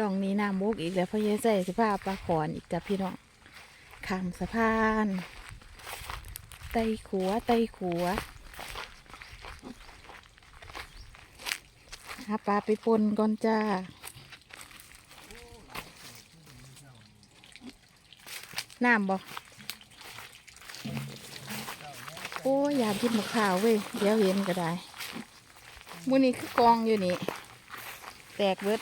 ลองนี้น้ำมุกอีกแล้วพ่อเยใส่สภาพปลาขอนอีกจ้ะพี่น้องข้ามสะพาน ไตขัวไตขัวหาปลาไปปนก่อนจ้าน้ำบ่โอ้ยอยากกินมะพร้าวเว้ย เดี๋ยวเห็นก็ได้มือนี้คือกองอยู่นี่ แตกเบิด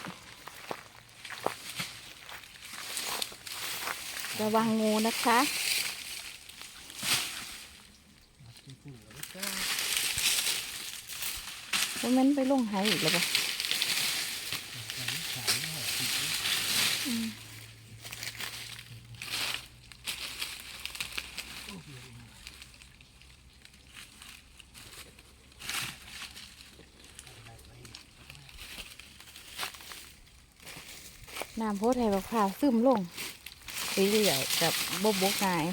ระวังงูนะคะว่ามันไปลงหายอีกแล้วบ่อืมน้ำโพดไทยบักพร้าวซึมลง เรื่อยๆกับบบบกง่าย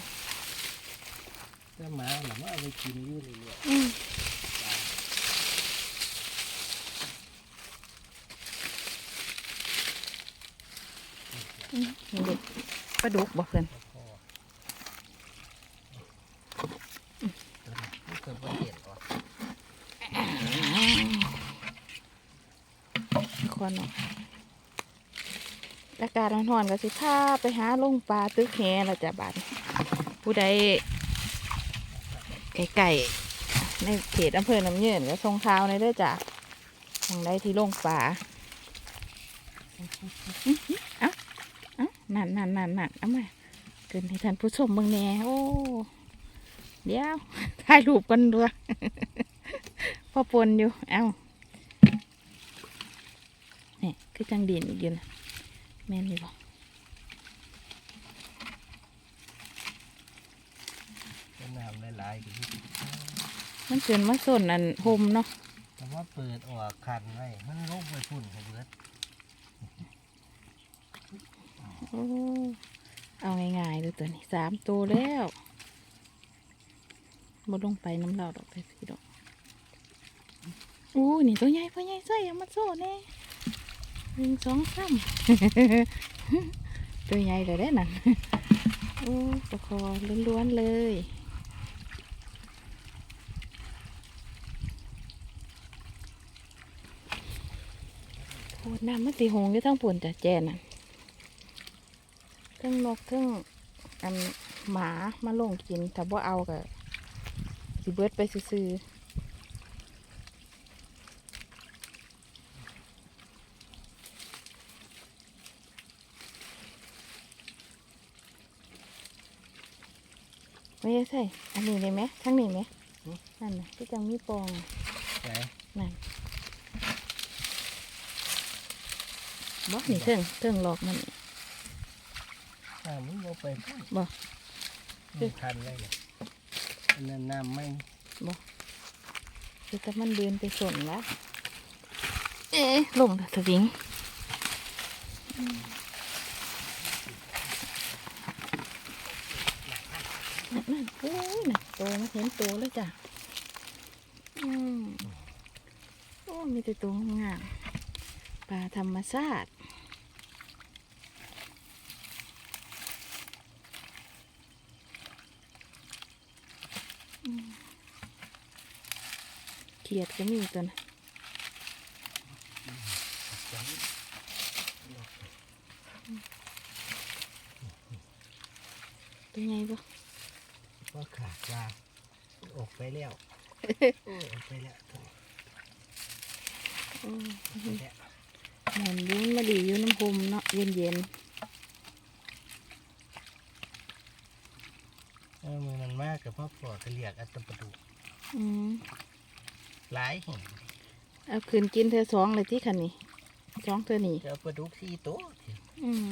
ถ้าหมาหรือว่าเอาไปกินอยู่เรื่อยอืมอืมนี่เด็กปลาดุกบ่เพื่อนๆพอไม่เคยประเห็นหรอกควันออก อากาศร้อนๆก็สิพาไปหาลงปลาตึกแหเราจะบานผู้ใดไก่ๆในเขตอำเภอน้ำเยืนก็ทรงข่าวในเด้อจ้ะทางใดที่ลงปลาอื้อหือเอ้าเอ้านั่นนั่นนั่นนั่นเอามาเกินให้ท่านผู้ชมเบิ่งแหน่โอ้เดี๋ยวถ่ายรูปกันด้วยพอปนอยู่ เอ้านี่คือจังดินอีกอยู่นะ แม่นอยู่บ่น้ำหลายๆก็ที่มันเกินมาส่วนอันโฮมเนาะแต่ว่าเปิดออกคันไว้มันลงไปพุ่นเขาเบิดโอ้เอาง่ายๆเลยตัวนี้สามตัวแล้วบดลงไปน้ำเหล่าดอกไปพี่ดอกอู้นี่ตัวใหญ่ตัวใหญ่ใส่เอามาโซ่แน่ หนึ่งสองสามตัวใหญ่เลยได้นั่นโอ้ปลาคอล้วนๆเลยโคตรน้ำมันตีหงอยู่ทั้งปุ่นจ้ะแจน่ะทั้งนกทั้งอันหมามาลงกินแต่ว่าเอากับสิเบิดไปซื้อๆ ไม่ใช่อันนี้เลยไหมทั้งนี้ไหมนั่นน่ะที่จังมีปองอะใช่นั่นบอกนี่เทิงเทิงหลอกมันน้ำมันลงไปพุ่นบ่มันคันไว้เลยอันนั้นน้ำไม่คือแต่มันเดินไปสนแล้วเอ๊ะลงแล้วสวิงนั่นนั่น โอ้ยนะโตมาเห็นโตแล้วจ้ะอืมโอ้มีแต่ตัวงามปลาธรรมชาติเขียดก็มีตัวนะตัวไงบ่ ก็ขาดว่าออกไปแล้วโอ้ออกไปแล้วอืมออกไปแล้วหมุนวุ้นมาดีอยู่น้ำพมเนาะเย็นเย็นเออมือมันมากกับพ่อปอดเรียกอัตประดุๆอืมหลายแห่งเอาคืนกินเธอสองเลยที่คันนี้สองเธอนี่เจอปลาดุกสี่ตัวอืม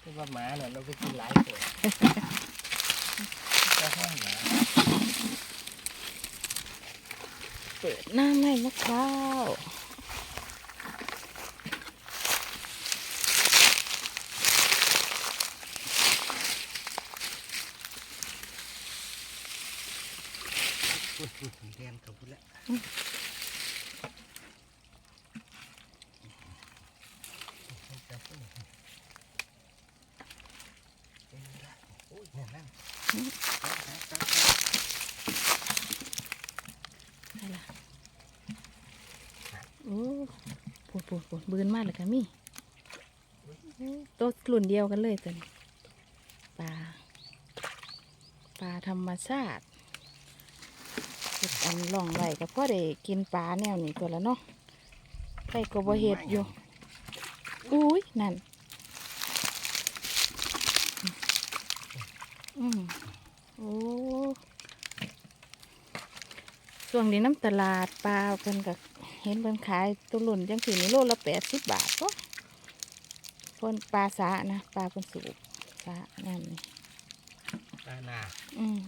คือว่าหมาเนี่ยเราไปกินหลายตัวก็ห้องหมา เปิดหน้าไม่มะพร้าวแดงกับพุ่นละ เใช่ละโอ้ ปวดปวดปวดบืนมากเลยค่ะมี่โตัวรุ่นเดียวกันเลยตัวนี้ปลาปลาธรรมชาติเฮ็ดอันล่องไหลก็พอได้กินปลาแนวนี้ตัวละเนาะใครก็บ่เฮ็ดอยู่ อุ้ยนั่น อืมโอ้ช่วงนี้น้ำตลาดปลาเพิ่นก็ เห็นเพิ่นขายตัวหล่นจังสีนี่โลละแปดสิบบาทก็เพิ่นปลาสานะปลาเพิ่นสูบสาแนมนี่ตาหนาอืม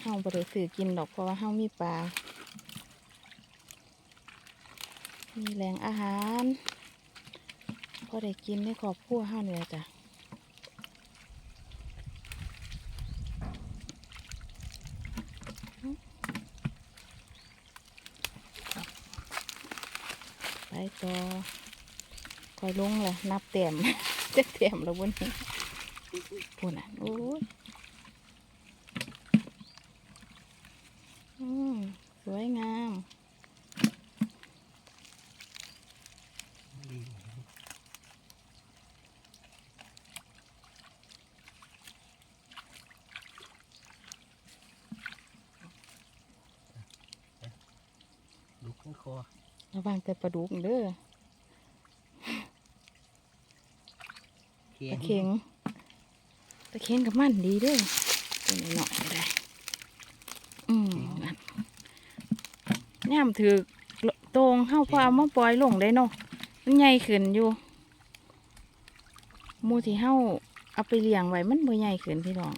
เฮาบ่ได้ซื้อกินดอกเพราะว่าเฮามีปลา มีแหล่งอาหารพอได้กินในครอบครัวเฮานี่แหละจ้ะ ต่อคอยลงเลยนับเต็มจะเต็มแล้วบนนี้พูดน่ะโอ้ยอืมสวยงาม ดี ลุกขึ้นคอ ระวังแต่ปลาดุกเด้อเขียตะเข็งตะเข็งกับมันดีเด้อตัวนี้หน่อยก็ได้อืมนั่นย่ามถือตรงเข้าพอเอามาปล่อยลงได้เนาะมันใหญ่ขึ้นอยู่หมูที่เฮาเอาไปเลี้ยงไว้มันบ่ใหญ่ขึ้นพี่น้อง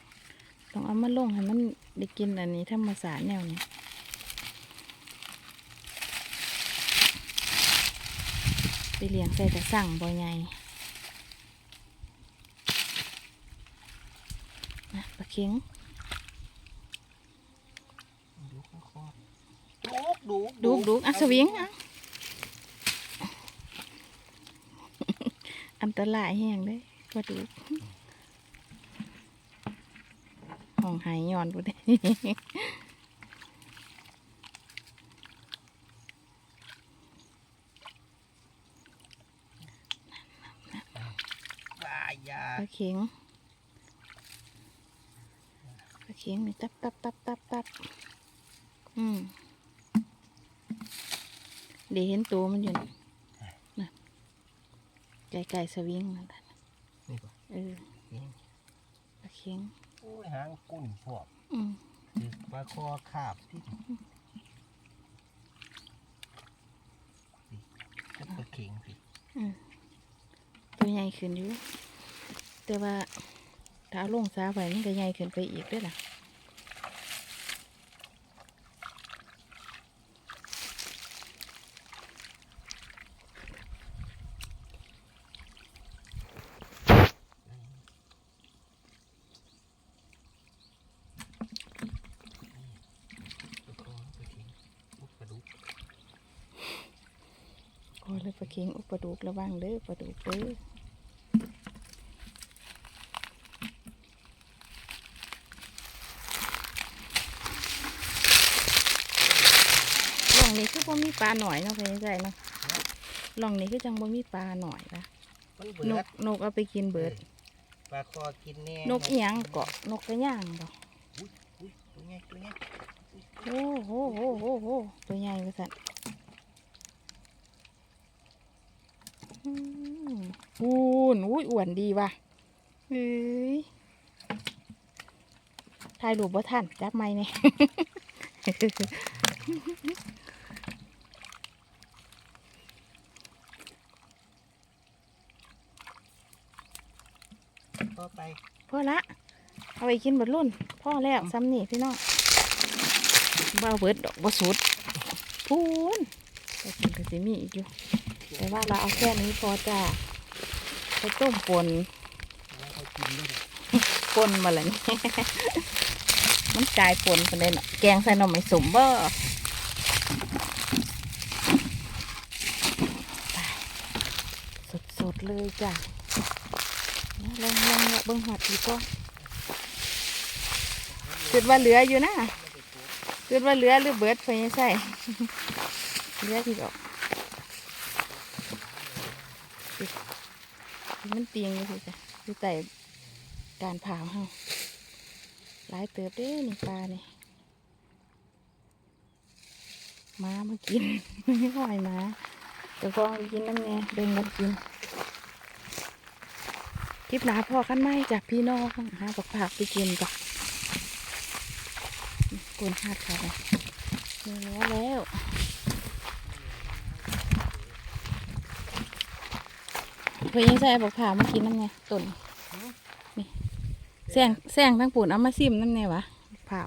ต้องเอามาลงให้มันได้กินอันนี้ธรรมศาสตร์แนวนี้ ไปเลี้ยงใส่กระสั่งบ่ใหญ่นะปลาเข็งลุกขึ้นคอดุกดุกดูกดูกอะสวิงอะอันตรายแห้งเลยก็ดูกห้องหายย้อนกูได้ บายา ปลา เข็งปลาเข็งนี่ตับตับตับตับตับอืมเดี๋ยวเห็นตัวมันอยู่นี่นะไก่ไก่สวิงนั่นน่ะนี่ป่ะเออเข็งปลาเข็งโอ้ยหางกุ้นพวกอืมคือปลาคอคาบที่ก็ปลาเข็งสิตัวใหญ่ขึ้นอยู่ แต่ว่าถ้าเอาลงซาไปมันก็ใหญ่ขึ้นไปอีกเด้วยล่ะปลาคอปลาเข็งอุ๊บปลาดุกโอ้ยเลยปลาเค็งอุปลาดุกระวังเด้อปลาดุกเด้อล องนี้คือบ่มีปลาหน่อยเนาะเพื่อนใจเนาะลองนี้คือจังบ่มีปลาหน่อยละมันเบินดกนกเอาไปกินเบิด ปลาคอกินแน่นกอีหยังเกาะนกกระย่างบ่อุ้ยอุ้ยตัวใหญ่ตัวใหญ่โอ้โหโหโหโหตัวใหญ่กว่าสันอืมปูนอุ้ยอ้วนดีว่ะเฮ้ยถ่ายรูปบ่ทันจับไม้เนี่ย ต่อไปพอละเอาไปกินบดรุ่นพ่อแล้วซ้ำนี่พี่น้องบ้าเบิดดอกบ่สุดพูนไปกินก็สิมีอีกอยู่ แต่ว่าเราเอาแค่นี้พอจ้าไปต้มปนแล้วเขากินด้วยปนมาแล้วนี่มันกลายปนไปเลยเนาะแกงใส่หน่อไม้สมบ่สดๆเลยจ้ะน่า ลองลองละเบิ่งหอดอีกก็คิดว่าเหลืออยู่นะคิดว่าเหลือหรือเบิดไปยังใส่เหลือที่ดอกมันเตียงอยู่สิจ้ะอยู่ใต้การผ่าเฮาหลายเติบเด้นี่ปลานี่หมามากินไม่ห่อยหมาแต่ก็กินน้ำแน่เบ่งกันกิน ลิปหนาพอกันไหมจากพี่น้องหาผักผักไปกินก่อนกวนหาดเขาเนื้อแล้วเพื่อยังใส่ผักผักมากินน้ำไงต้นนี่แซงแซงทั้งปุ่นเอามาซิมน้ำไงวะผักเผา